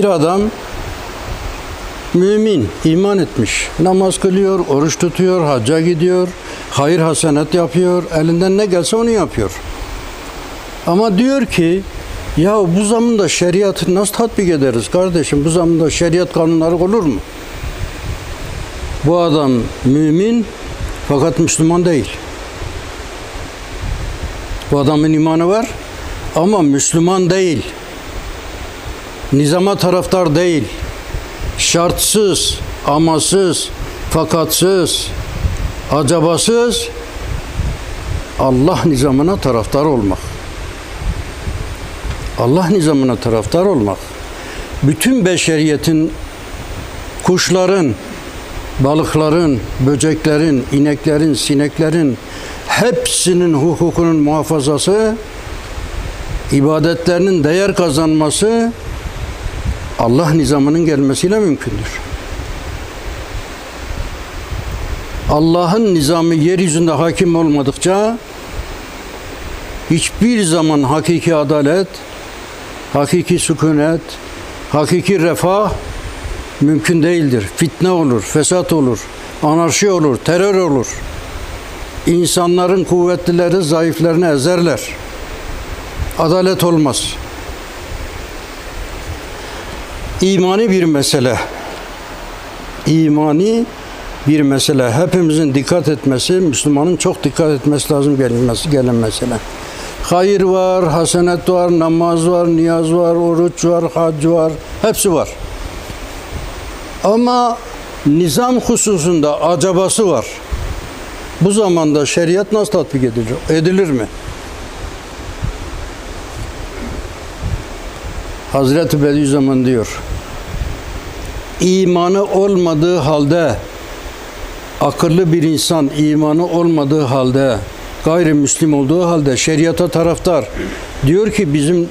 Bir adam mümin, iman etmiş. Namaz kılıyor, oruç tutuyor, hacca gidiyor, hayır hasenet yapıyor, elinden ne gelse onu yapıyor. Ama diyor ki ya bu zamanda şeriatı nasıl tatbik ederiz kardeşim? Bu zamanda şeriat kanunları olur mu? Bu adam mümin fakat Müslüman değil. Bu adamın imanı var ama Müslüman değil. Nizama taraftar değil. Şartsız, amasız, fakatsız, acabasız Allah nizamına taraftar olmak. Allah nizamına taraftar olmak. Bütün beşeriyetin, kuşların, balıkların, böceklerin, ineklerin, sineklerin hepsinin hukukunun muhafazası, ibadetlerinin değer kazanması Allah nizamının gelmesiyle mümkündür. Allah'ın nizamı yeryüzünde hakim olmadıkça hiçbir zaman hakiki adalet, hakiki sükunet, hakiki refah mümkün değildir. Fitne olur, fesat olur, anarşi olur, terör olur. İnsanların kuvvetlileri zayıflarını ezerler. Adalet olmaz. İmani bir mesele. İmani bir mesele. Hepimizin dikkat etmesi, Müslümanın çok dikkat etmesi lazım gelmesi, gelen mesele. Hayır var, hasenet var, namaz var, niyaz var, oruç var, hac var. Hepsi var. Ama nizam hususunda acabası var. Bu zamanda şeriat nasıl tatbik edilir? Edilir mi? Hazreti Bediüzzaman diyor. İmanı olmadığı halde akıllı bir insan imanı olmadığı halde gayrimüslim olduğu halde şeriata taraftar diyor ki bizim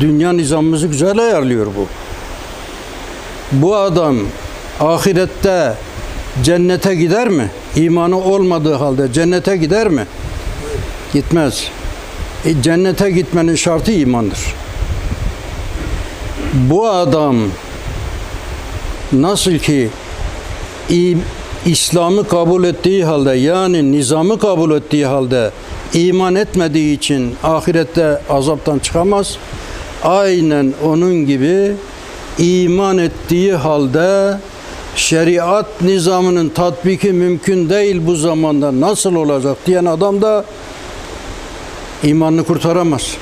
dünya nizamımızı güzel ayarlıyor bu. Bu adam ahirette cennete gider mi? İmanı olmadığı halde cennete gider mi? Gitmez. E, cennete gitmenin şartı imandır. Bu adam nasıl ki İslam'ı kabul ettiği halde yani nizamı kabul ettiği halde iman etmediği için ahirette azaptan çıkamaz. Aynen onun gibi iman ettiği halde şeriat nizamının tatbiki mümkün değil bu zamanda nasıl olacak diyen adam da imanını kurtaramaz.